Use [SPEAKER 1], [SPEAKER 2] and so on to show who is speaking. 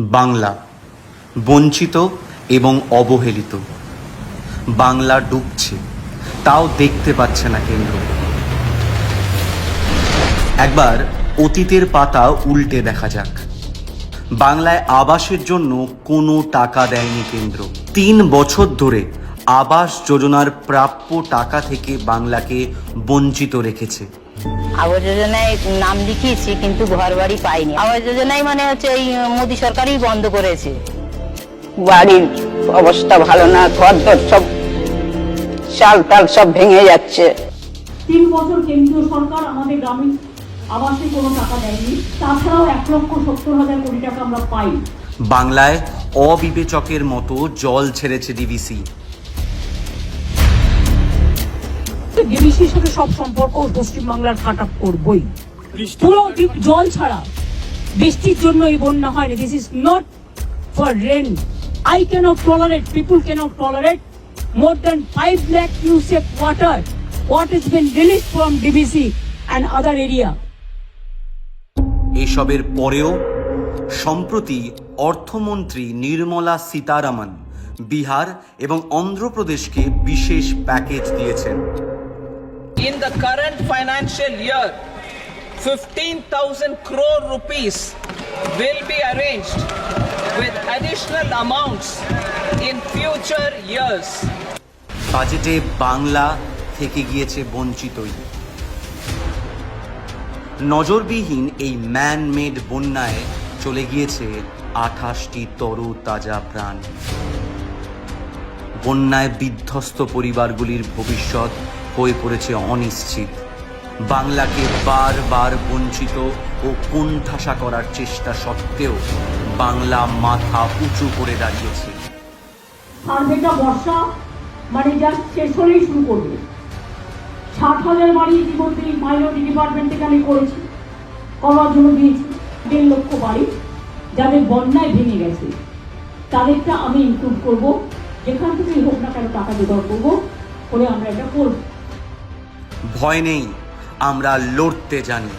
[SPEAKER 1] বাংলা, বঞ্চিত এবং অবহেলিত। বাংলা ডুবছে, তাও দেখতে পাচ্ছে না কেন্দ্র। একবার অতীতের পাতা উল্টে দেখা যাক। বাংলায় আবাসের জন্য কোনো টাকা দেয়নি কেন্দ্র। তিন বছর ধরে আবাস যোজনার প্রাপ্য টাকা থেকে বাংলাকে বঞ্চিত রেখেছে।
[SPEAKER 2] আবাস যোজনায় নাম লিখিয়েছি কিন্তু ঘর বাড়ি পাইনি। আবাস যোজনায় মানে হচ্ছে এই মোদী সরকারই বন্ধ করেছে।
[SPEAKER 3] বাড়ির অবস্থা ভালো না ঘর দর সব চাল টাল সব ভেঙে যাচ্ছে।
[SPEAKER 4] তিন বছর কেন্দ্রীয় সরকার আমাদের গ্রামীণ আবাসে কোনো টাকা দেয়নি তাছাড়াও এক লক্ষ সত্তর হাজার কোটি টাকা আমরা পাই
[SPEAKER 1] বাংলায় অবিবেচকের মতো জল ছেড়েছে ডিভিসি
[SPEAKER 4] ডিবিসির সাথে সব সম্পর্ক পশ্চিমবাংলার কাট আপ করবই। পুরো জল ছাড়া বৃষ্টির জন্য এই বন্যা হয়নি। This is not for rain I cannot tolerate people cannot tolerate more than five lakh cusec water what has been released from DBC and other area.
[SPEAKER 1] এসবের পরেও, সম্প্রতি অর্থমন্ত্রী নির্মলা সীতারামন বিহার এবং অন্ধ্রপ্রদেশকে বিশেষ প্যাকেজ দিয়েছেন।
[SPEAKER 5] In the current financial year, 15,000 crore rupees will be arranged with additional amounts in future years.
[SPEAKER 1] বাজেটে বাংলা থেকে গিয়েছে বঞ্চিতই নজরবিহীন এই ম্যান মেড বন্যায় চলে গিয়েছে আঠাশটি তরু তাজা প্রাণ বন্যায় বিধ্বস্ত পরিবারগুলির ভবিষ্যৎ হয়ে পড়েছে অনিশ্চিত। বাংলাকে বারবার বঞ্চিত ও কোণঠাসা করার চেষ্টা সত্ত্বেও বাংলা মাথা উঁচু করে দাঁড়িয়েছে।
[SPEAKER 4] সার্ভেটা বর্ষা মানে জাস্ট শেষ হলেই শুরু করবে। ষাট হাজার বাড়ি ইতিমধ্যে মাইনরিটি ডিপার্টমেন্ট থেকে আমি করেছি। করার জন্য দিয়েছি দেড় লক্ষ বাড়ি, যাদের বন্যায় ভেঙে গেছে। তাদেরটা আমি ইনক্লুড করব। যেখান থেকেই হোক না কেন টাকা জোগাড় করব, করে আমরা এটা করব।
[SPEAKER 1] ভয় নেই আমরা লড়তে জানি।